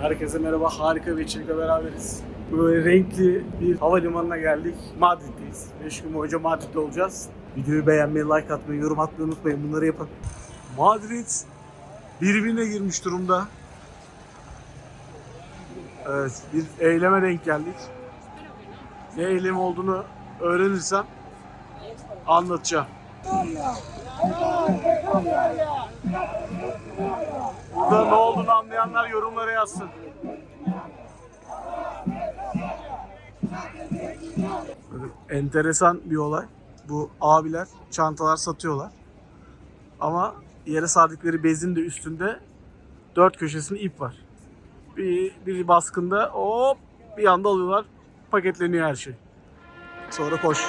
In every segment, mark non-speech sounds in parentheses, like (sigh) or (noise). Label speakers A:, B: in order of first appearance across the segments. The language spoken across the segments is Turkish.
A: Herkese merhaba. Harika bir içerikle beraberiz. Böyle renkli bir havalimanına geldik. Madrid'deyiz. 5 gün boyunca Madrid'de olacağız. Videoyu beğenmeyi, like atmayı, yorum atmayı unutmayın. Bunları yapın. Madrid birbirine girmiş durumda. Evet, bir eyleme denk geldik. Ne eylem olduğunu öğrenirsem anlatacağım. Burada ne olduğunu anlayanlar yorumlara yazsın. Enteresan bir olay. Bu abiler çantalar satıyorlar. Ama yere sardıkları bezin de üstünde dört köşesinde ip var. Bir, bir baskında hop bir anda alıyorlar. Paketleniyor her şey. Sonra koş.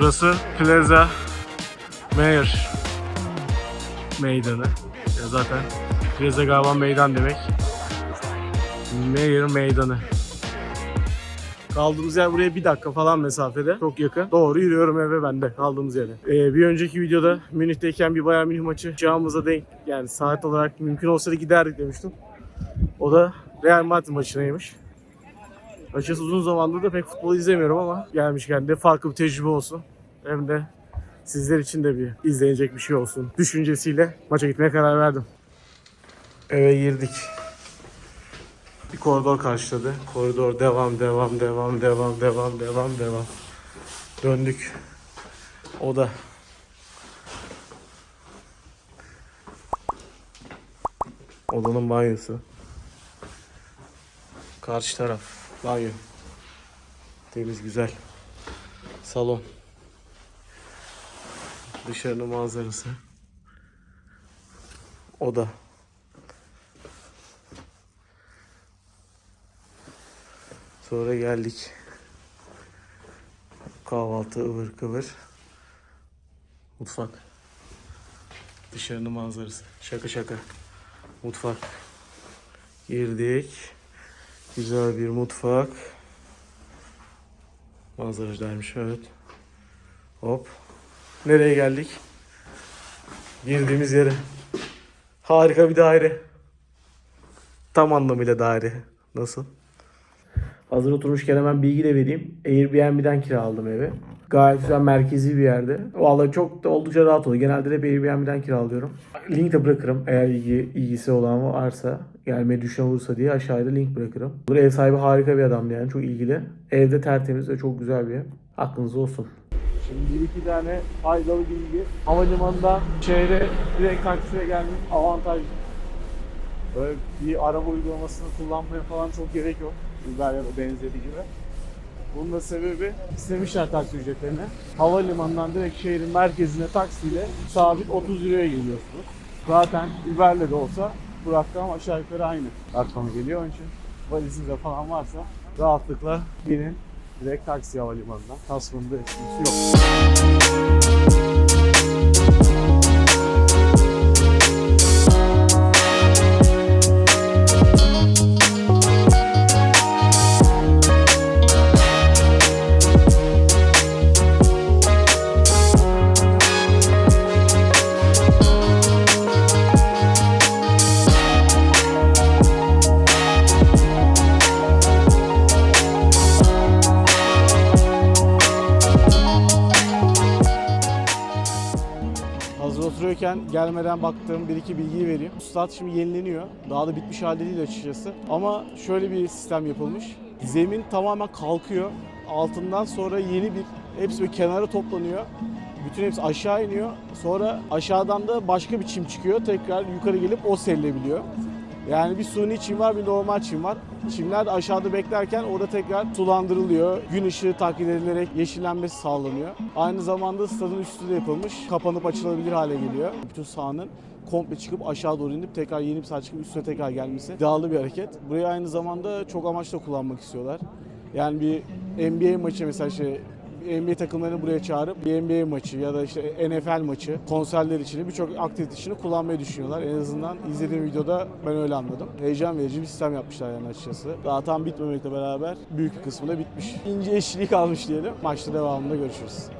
A: Burası Plaza Mayor meydanı. Ya zaten Plaza galiba meydan demek. Mayor meydanı. Kaldığımız yer buraya bir dakika falan mesafede. Çok yakın. Doğru yürüyorum eve ben de kaldığımız yere. Ee, bir önceki videoda Münih'teyken bir Bayern Münih maçı çağımıza denk yani saat olarak mümkün olsa da giderdik demiştim. O da Real Madrid maçınaymış. Açıkçası uzun zamandır da pek futbol izlemiyorum ama gelmişken de farklı bir tecrübe olsun. Hem de sizler için de bir izlenecek bir şey olsun. Düşüncesiyle maça gitmeye karar verdim. Eve girdik. Bir koridor karşıladı. Koridor devam, devam, devam, devam, devam, devam, devam. Döndük. Oda. Odanın banyosu. Karşı taraf. Banyo. Temiz güzel. Salon. Dışarının manzarası. Oda. Sonra geldik. Kahvaltı ıvır kıvır. Mutfak. Dışarının manzarası. Şaka şaka. Mutfak. Girdik. Güzel bir mutfak. Manzaracıymış evet. Hop. Nereye geldik? Girdiğimiz yere. Harika bir daire. Tam anlamıyla daire. Nasıl? Hazır oturmuşken hemen bilgi de vereyim. Airbnb'den kiraladım evi. Gayet güzel merkezi bir yerde. Vallahi çok da oldukça rahat oluyor. Genelde de Airbnb'den kiralıyorum. Link de bırakırım eğer ilgi, ilgisi olan varsa. Gelmeyi düşünen olursa diye aşağıda link bırakırım. Bu ev sahibi harika bir adamdı yani çok ilgili. Evde tertemiz ve çok güzel bir ev. Aklınızda olsun. Şimdi bir iki tane faydalı bilgi. Havalimanından şehre direkt taksiye gelmek avantajlı. Böyle bir araba uygulamasını kullanmaya falan çok gerek yok. Uber ya da benzeri gibi. Bunun da sebebi istemişler taksi ücretlerini. Havalimanından direkt şehrin merkezine taksiyle sabit 30 liraya geliyorsunuz. Zaten Uber'le de olsa bu rakam aşağı yukarı aynı rakama geliyor. Onun için valizinizde falan varsa rahatlıkla binin direkt taksi havalimanından. Tasmanın da esprisi yok. Oturuyorken gelmeden baktığım bir iki bilgiyi vereyim. Stat şimdi yenileniyor. Daha da bitmiş halde değil açıkçası. Ama şöyle bir sistem yapılmış. Zemin tamamen kalkıyor. Altından sonra yeni bir hepsi bir kenara toplanıyor. Bütün hepsi aşağı iniyor. Sonra aşağıdan da başka bir çim çıkıyor. Tekrar yukarı gelip o serilebiliyor. Yani bir suni çim var bir normal çim var. Çimler de aşağıda beklerken orada tekrar sulandırılıyor. Gün ışığı takip edilerek yeşillenmesi sağlanıyor. Aynı zamanda stadın üstü de yapılmış. Kapanıp açılabilir hale geliyor. Bütün sahanın
B: komple çıkıp aşağı doğru inip tekrar yeni bir saat çıkıp üstüne tekrar gelmesi iddialı bir hareket. Burayı aynı zamanda çok amaçla kullanmak istiyorlar. Yani bir NBA maçı mesela işte NBA takımlarını buraya çağırıp bir NBA maçı ya da işte NFL maçı, konserler için birçok aktivite için kullanmayı düşünüyorlar. En azından izlediğim videoda ben öyle anladım. Heyecan verici bir sistem yapmışlar yani açıkçası. Daha tam bitmemekle beraber büyük bir kısmı da bitmiş. İnce işçiliği kalmış diyelim. Maçta devamında görüşürüz.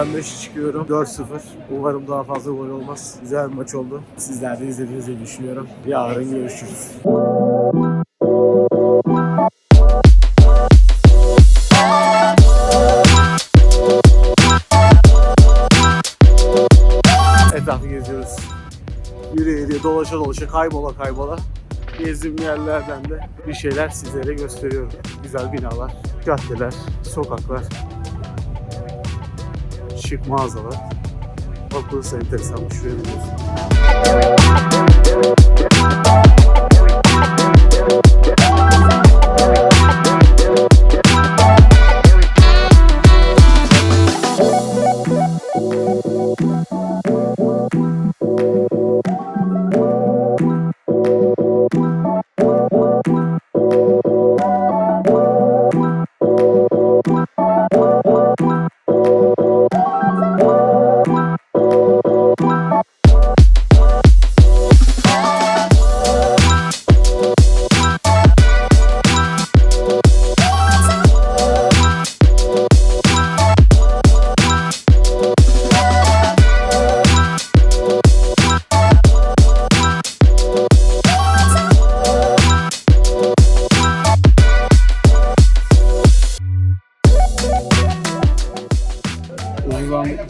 B: 95 çıkıyorum. 4-0. Umarım daha fazla gol olmaz. Güzel bir maç oldu. Sizler de izlediğiniz diye düşünüyorum. Yarın görüşürüz. Etrafı geziyoruz. Yürü yürü dolaşa dolaşa kaybola kaybola gezdiğim yerlerden de bir şeyler sizlere gösteriyorum. Güzel binalar, caddeler, sokaklar, şık mağazalar. Bak burası enteresan. Şuraya biliyorsun.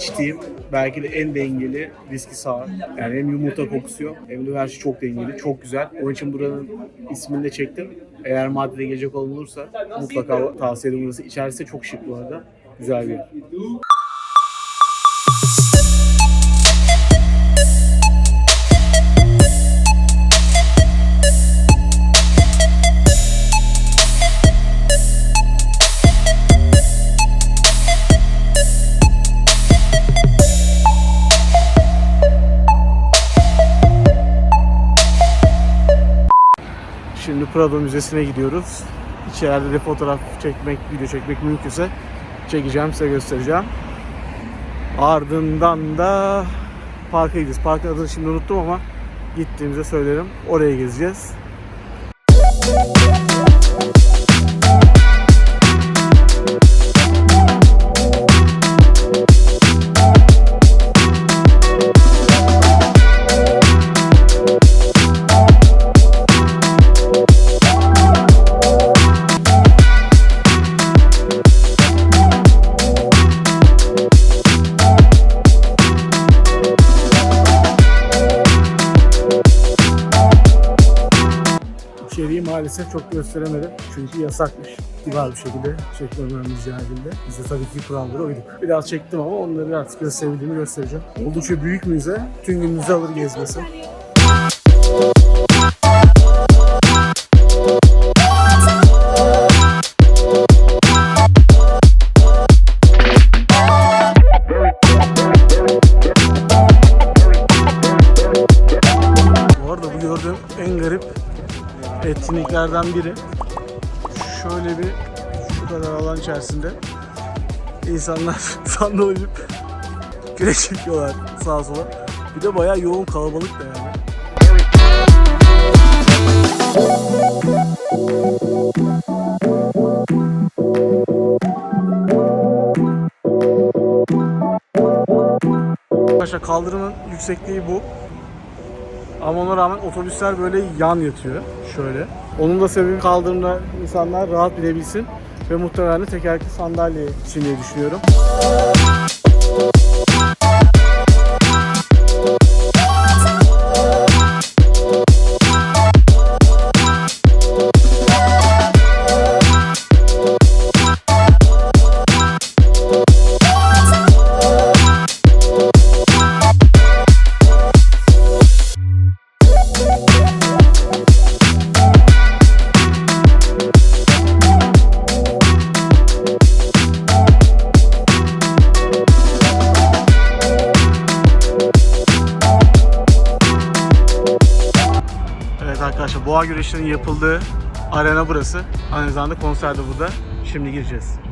B: İçtiğim belki de en dengeli viski sour. Yani hem yumurta kokusu yok hem de her şey çok dengeli, çok güzel. Onun için buranın ismini de çektim. Eğer Madrid'e gelecek olursa mutlaka tavsiye ederim burası. İçerisi çok şık bu arada. Güzel bir yer. Prado Müzesi'ne gidiyoruz. İçeride de fotoğraf çekmek, video çekmek mümkünse çekeceğim, size göstereceğim. Ardından da parka gideceğiz. Parkın adını şimdi unuttum ama gittiğimizde söylerim. Oraya gezeceğiz. Maalesef çok gösteremedim. Çünkü yasakmış. Kibar bir şekilde çekmememiz halinde. Biz de tabii ki kurallara uyduk. Biraz çektim ama onları artık gösterebildiğimi göstereceğim. Oldukça büyük müze. Tüm gününüzü alır gezmesi. Etkinliklerden biri. Şöyle bir şu kadar alan içerisinde insanlar (laughs) sandal oynup güreş çekiyorlar sağa sola. Bir de bayağı yoğun kalabalık da yani. Arkadaşlar kaldırımın yüksekliği bu. Ama ona rağmen otobüsler böyle yan yatıyor. Şöyle. Onun da sebebi kaldırımda insanlar rahat binebilsin. Ve muhtemelen tekerlekli sandalye için diye düşünüyorum. Boğa güreşlerinin yapıldığı arena burası. Aynı zamanda konser de burada. Şimdi gireceğiz.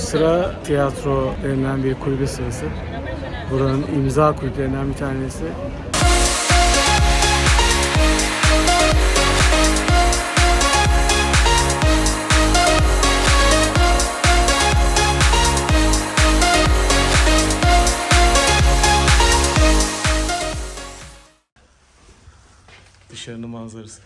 B: Sıra tiyatro denilen bir kulübe sırası. Buranın imza kulüplerinden bir tanesi. Dışarının manzarası.